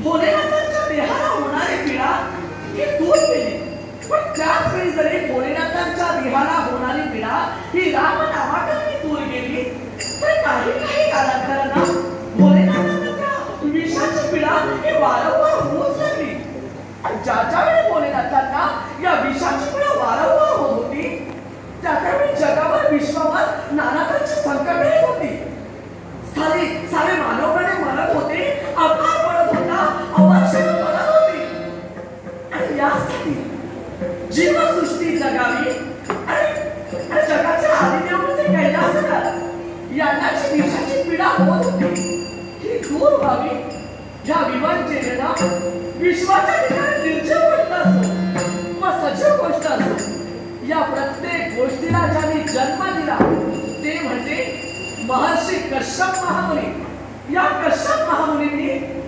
भोलेनाथांच्या देहाला होणारे पीडा ही दूर केली. पण त्याच वेळी जरी भोलेनाथांच्या देहाला होणारी पीडा ही राम नामाकरणी दूर गेली तर काही काही कालांतरानं भोलेनाथांना त्या विषाची पीडा ही वारंवार होऊच लागली ज्याच्या यासाठी जीवसृष्टी जगावी. आणि आणि जगाच्या आदिदेव म्हणजे कैलासनाथ यांना जी पीडा होत होती. ही दूर व्हावी. या विवंचनेनं विश्वाच्या ठिकाणी निर्जीव गोष्ट असो. व सजीव गोष्ट असो. या प्रत्येक गोष्टीला ज्यांनी जन्म दिला ते म्हणजे महर्षी कश्यप महामुनी. या कश्यप महामुनींनी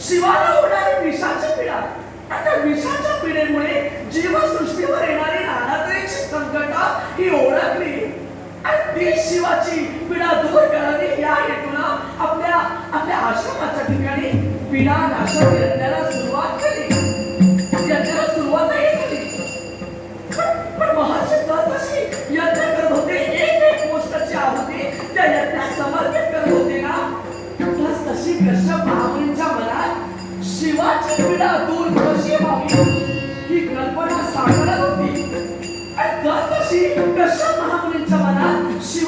शिवाला होणारी विषाची पीडा आता विषाच्या पिढीमुळे जीवसृष्टीवर येणारी नाना तऱ्हेची संकट ही ओळखली. आणि ती शिवाची पीडा दूर करावी या हेतूनं आपल्या आपल्या आश्रमाच्या ठिकाणी पीडा नाशक यज्ञाला सुरुवात केली. यज्ञाला सुरुवातही झाली. पण पण महर्षी तशी यज्ञ करत होते. एक एक गोष्टची आहुती त्या यज्ञात समर्पित करत होते ना? तशी कश्यप महामुनींच्या मनात शिवाची पीडा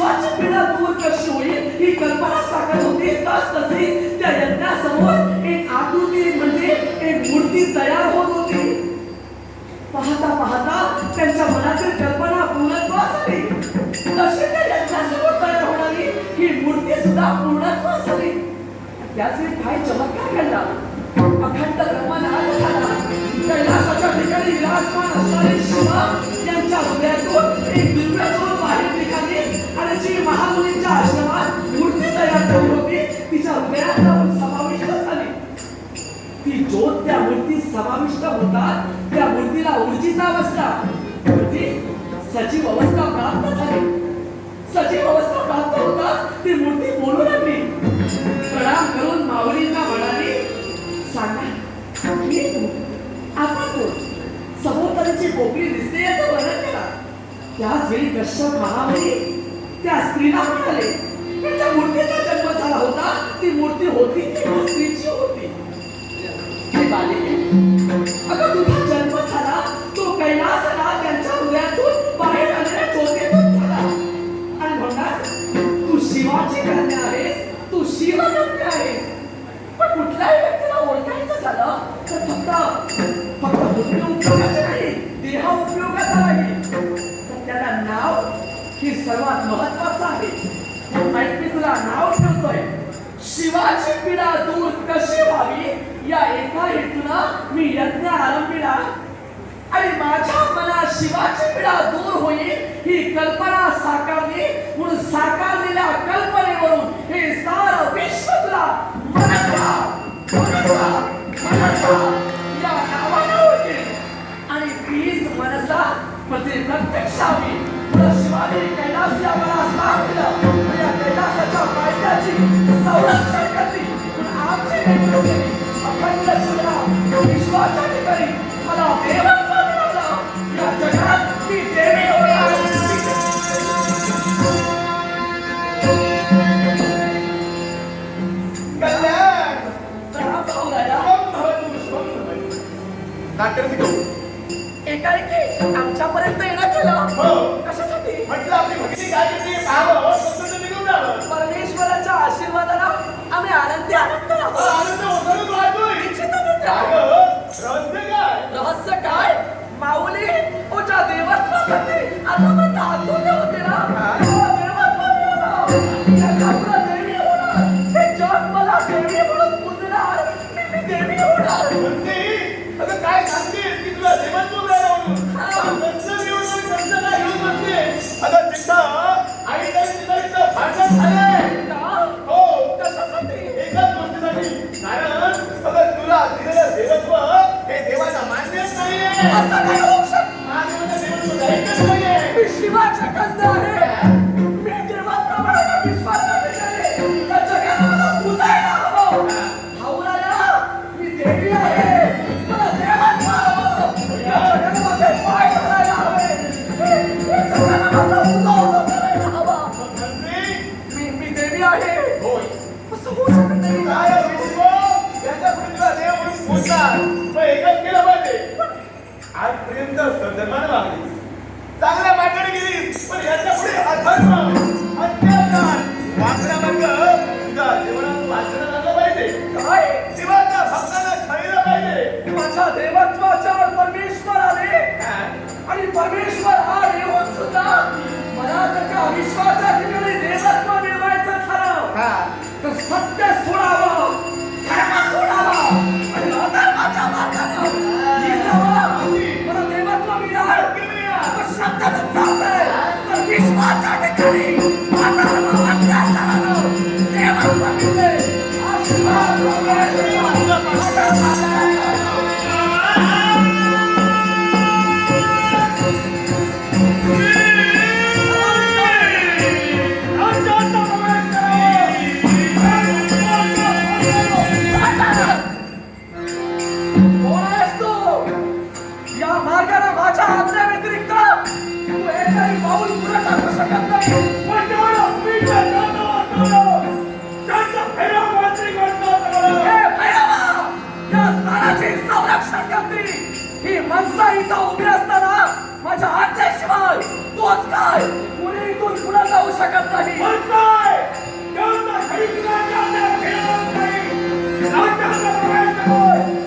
मनात शिवाची पीडा दूर कशी होईल? ही कल्पना साकारत होती. तस तशी त्या यज्ञासमोर एक आकृती म्हणजे एक मूर्ती तयार होत होती. पाहता पाहता त्यांच्या मनातील कल्पना पूर्णत्वास आली तशी त्या यज्ञासमोर तयार होणारी ही मूर्ती सुद्धा पूर्णत्वास आली त्याच वेळी काय चमत्कार घडला. अखंड ब्रह्मनाथ झाला. कैलासाच्या ठिकाणी विराजमान असणारे शिव यांच्या हृदयातून एक दिव्य होती समाविष्ट झाली. ती ज्योत त्या मूर्तीत समाविष्ट होतात त्या मूर्तीला ऊर्जित अवस्था सचिव अवस्था प्राप्त झाली. सचिव अवस्था प्राप्त होता ती मूर्ती बोलू लागली. प्रणाम करून माऊलींना म्हणाली सांगा मी आपण कोण? सभोवतालीची पोकळी दिसते याचं वर्णन करा. त्याच वेळी कश्यप महामुनी त्या स्त्रीला म्हणाले त्यांच्या मूर्तीचा ती मूर्ती होती ती स्त्रीची होती. हे अगं तुझा जन्म झाला तो कैलासनाथ त्यांच्या हृदयातून बाहेर आलेल्या ज्योतीतून झाला. आणि म्हणतात तू शिवाची कन्या आहेस तू शिवकन्या आहेस. पण कुठल्याही व्यक्तीला ओळखायचं झालं तर फक्त फक्त बुद्धी उपयोगाचं नाही देह उपयोगाचा नाही. तर त्याला नाव ही सर्वात महत्वाचं आहे. ऐक मी तुला नाव ठेवतोय. शिवाची पीडा दूर कशी व्हावी? या एका हेतून मी यज्ञ आरंभिला. आणि माझ्या मनात शिवाची पीडा दूर होईल ही कल्पना साकारली. अखंड शिवरा विश्वाच्या ठिकाणी मला या जगात मी देवी आमच्यापर्यंत येणार केलं कशासाठी म्हटलं आपली भक्ती पाहावं परमेश्वराच्या आशीर्वादाला आम्ही आनंदी आनंद रहस्य काय माऊली ओच्या देवत्वासाठी आता पण होते ना काय सांगतेस की तुला देवत्व आणि तिथं आई तिथं भांडण झालं. Hasta luego. आजपर्यंत सदमान वागली चांगल्या मार्गाने गेली पण याच्यापुढे अधर्म अत्याचार. वाचण्यामार्ग तुझ्या जीवनात वाचलं झालं पाहिजे. काय? भक्तांना पाहिजे. माझ्या देवत्वाच्या परमेश्वराने आणि परमेश्वर परमेश्वराचा. कोण माझ्या व्यतिरिक्त तू एकही पाऊल पुढे टाकू शकत नाही. माणसा इथं उभी असताना माझ्या आज्ञेशिवाय तोच काय? कुणी इथून पुढे जाऊ शकत नाही. अरे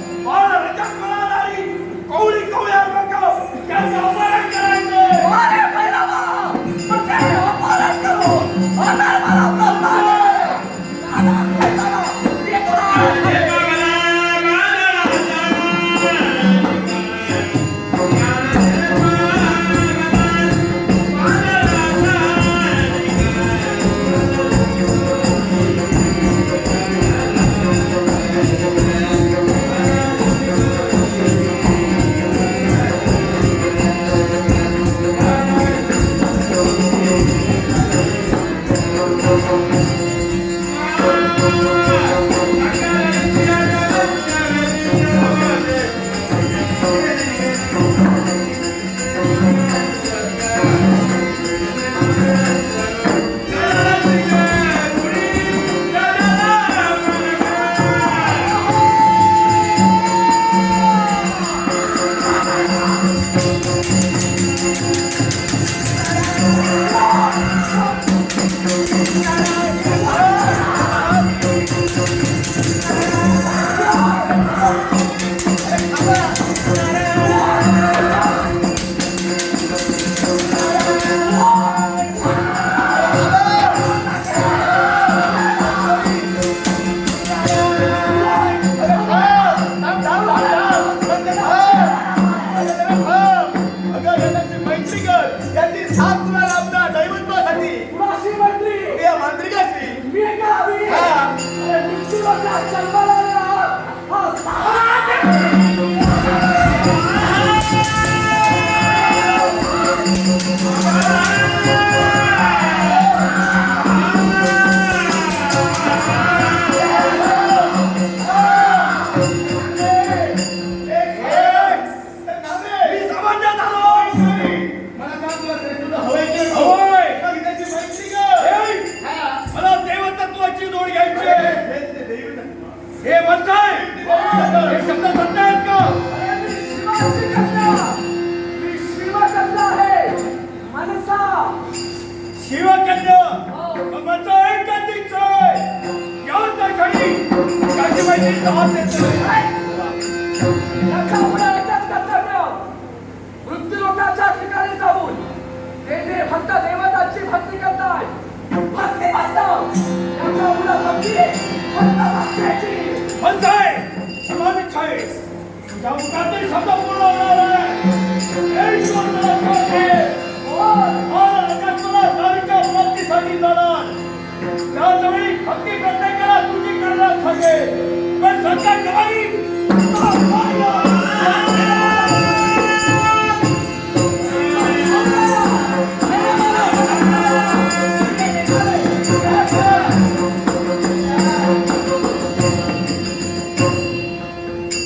Hola, शब्द सत्य आहेत का? शिवकन्या आहे. मनसा. या त्या क्षणी. देतोय शब्दातील शब्द पूर्ण होणार आहे तुला तारीखच्या प्राप्तीसाठी जाणार. त्यावेळी भक्ती प्रत्येकाला तुझी